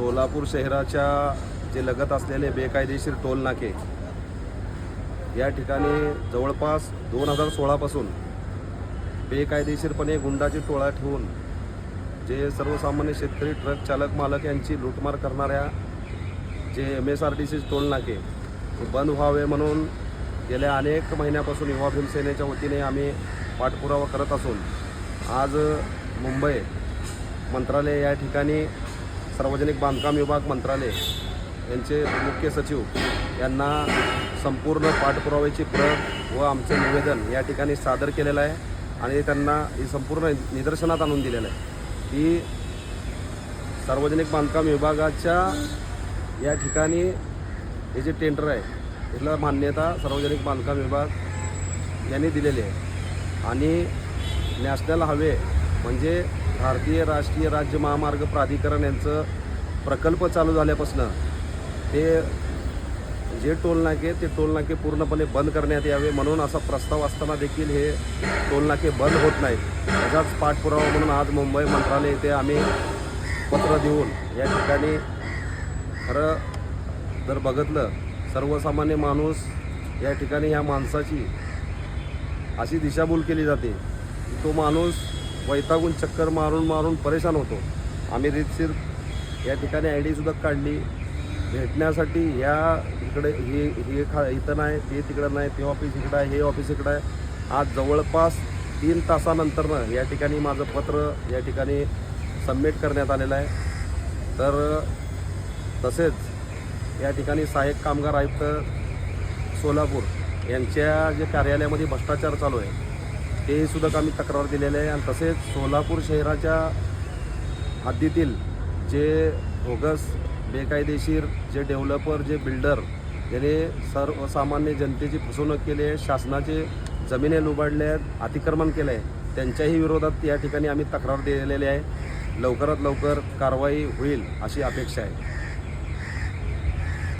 सोलापूर शहराच्या जे लगत असलेले बेकायदेशीर टोल नाके या ठिकाणी जवळपास दोन हजार सोळापासून बेकायदेशीरपणे गुंडाची टोळा ठेवून जे सर्वसामान्य शेतकरी ट्रक चालक मालक यांची लूटमार करणाऱ्या जे M S R T C toll नाके बंद व्हावे म्हणून गेल्या अनेक महिन्यापासून युवा भीमसेनेच्या वतीने आम्ही पाठपुरावा करत असून आज मुंबई मंत्रालय या ठिकाणी सार्वजनिक बांधकाम विभाग मंत्रालय यांचे मुख्य सचिव यांना संपूर्ण पाठपुराव्याची प्रत व आमचं निवेदन या ठिकाणी सादर केलेलं आहे आणि त्यांना ही संपूर्ण निदर्शनात आणून दिलेलं आहे. की सार्वजनिक बांधकाम विभागाच्या या ठिकाणी हे जे टेंडर आहे याला मान्यता सार्वजनिक बांधकाम विभाग यांनी दिलेली आहे. आणि नॅशनल हायवे म्हणजे भारतीय राष्ट्रीय राज्य महामार्ग प्राधिकरण यांचं प्रकल्प चालू झाल्यापासून ते जे टोलनाके ते टोलनाके पूर्णपणे बंद करण्यात यावे म्हणून असा प्रस्ताव असताना देखील हे टोलनाके बंद होत नाहीत. त्याचाच पाठपुरावा म्हणून आज मुंबई मंत्रालय येथे आम्ही पत्र देऊन या ठिकाणी खरं जर बघितलं सर्वसामान्य माणूस या ठिकाणी ह्या माणसाची अशी दिशाभूल केली जाते की तो माणूस वैतागून चक्कर मारून मारून परेशान होतो. आम्ही रीतशीर या ठिकाणी आय डीसुद्धा काढली. भेटण्यासाठी या इकडे हे हे खा इथं नाही ते तिकडं नाही ते ऑफिस इकडं आहे हे ऑफिस इकडं आहे. आज जवळपास तीन तासानंतरनं या ठिकाणी माझं पत्र या ठिकाणी सबमिट करण्यात आलेलं आहे. तर तसेच या ठिकाणी सहाय्यक कामगार आयुक्त सोलापूर यांच्या जे कार्यालयामध्ये भ्रष्टाचार चालू आहे ते सुद्धा आम्ही तक्रार दिलेले आहे. आणि तसेच सोलापूर शहराच्या हद्दीतील जे बोगस बेकायदेशीर जे डेव्हलपर जे बिल्डर याने सर्वसामान्य जनतेची फसवणूक केली आहे. शासनाचे जमिनी लुबाडले आहेत अतिक्रमण केलं आहे त्यांच्याही विरोधात या ठिकाणी आम्ही तक्रार दिलेली आहे. लवकरात लवकर कारवाई होईल अशी अपेक्षा आहे.